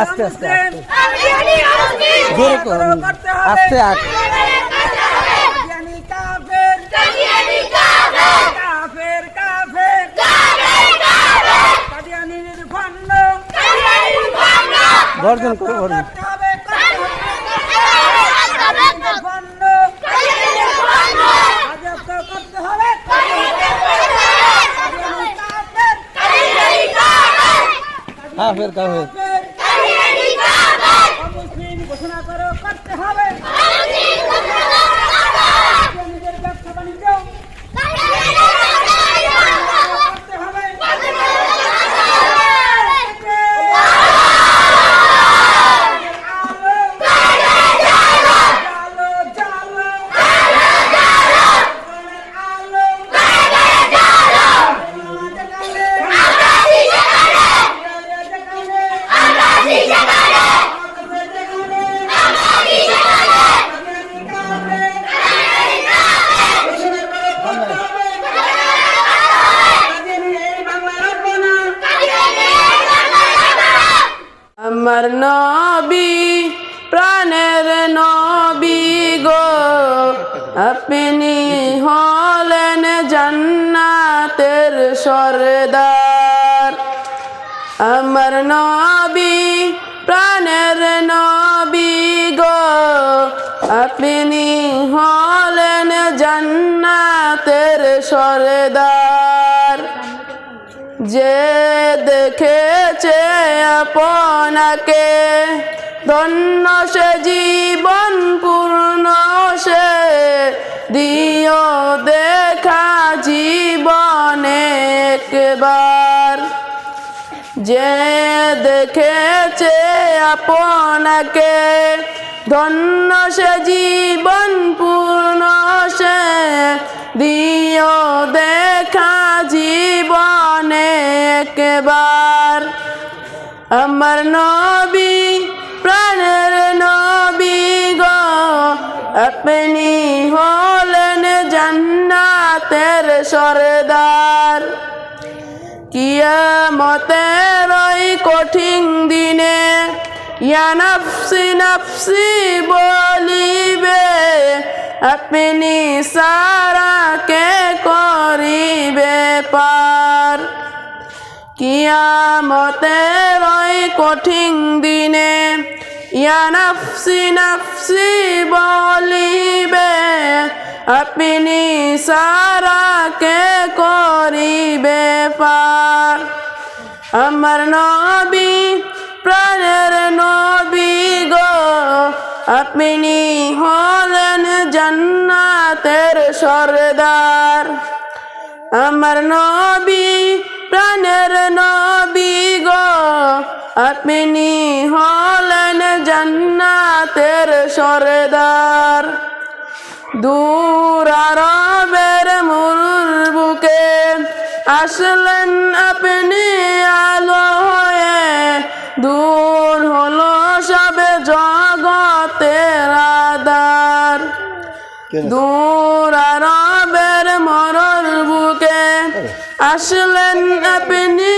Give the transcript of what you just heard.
আস্তে আস্তে আস্তে। আস্তে। বর্জন করো বর্জন করতে হবে করতে হবে ভণ্ড রাজত্ব করতে হবে কাদিয়ানি কাফের কাফের কাফের। কাফের। অমুসলিম ঘোষণা করো করতে হবে। আমার নবী, প্রাণের নবী গো। আপনি হলেন জান্নাতের সরদার। আমার নবী, প্রাণের নবী গো। আপনি হলেন জান্নাতের সরদার। যে দেখেছে আপনাকে, ধন্য সে জীবন পূর্ণ সে। দিও দেখা জীবনে একবার। যে দেখেছে আপনাকে, ধন্য সে জীবন একবার আমার নবী, প্রাণের নবী গো, আপনি হলেন জান্নাতের সরদার। কিয়ামতের ওই কঠিন দিনে ইয়া নাফসি নাফসি বলিবে, আপনি সারাকে কিয়ামতের ওই কঠিন দিনে, ইয়া নাফসি নাফসি বলিবে, আপনি সারাকে করিবে পার? আমার নবী, প্রাণের নবী গো, আপনি হলেন জান্নাতের সরদার। আমার নবী প্রাণের নবী গো আপনি হলেন জান্নাতের সরদার। দূর আরবের মুরুর বুকে আসলেন আপনি আলো হয়ে দূর হলো সবে জগতের আদার দূর বুকে আসলেন আপনি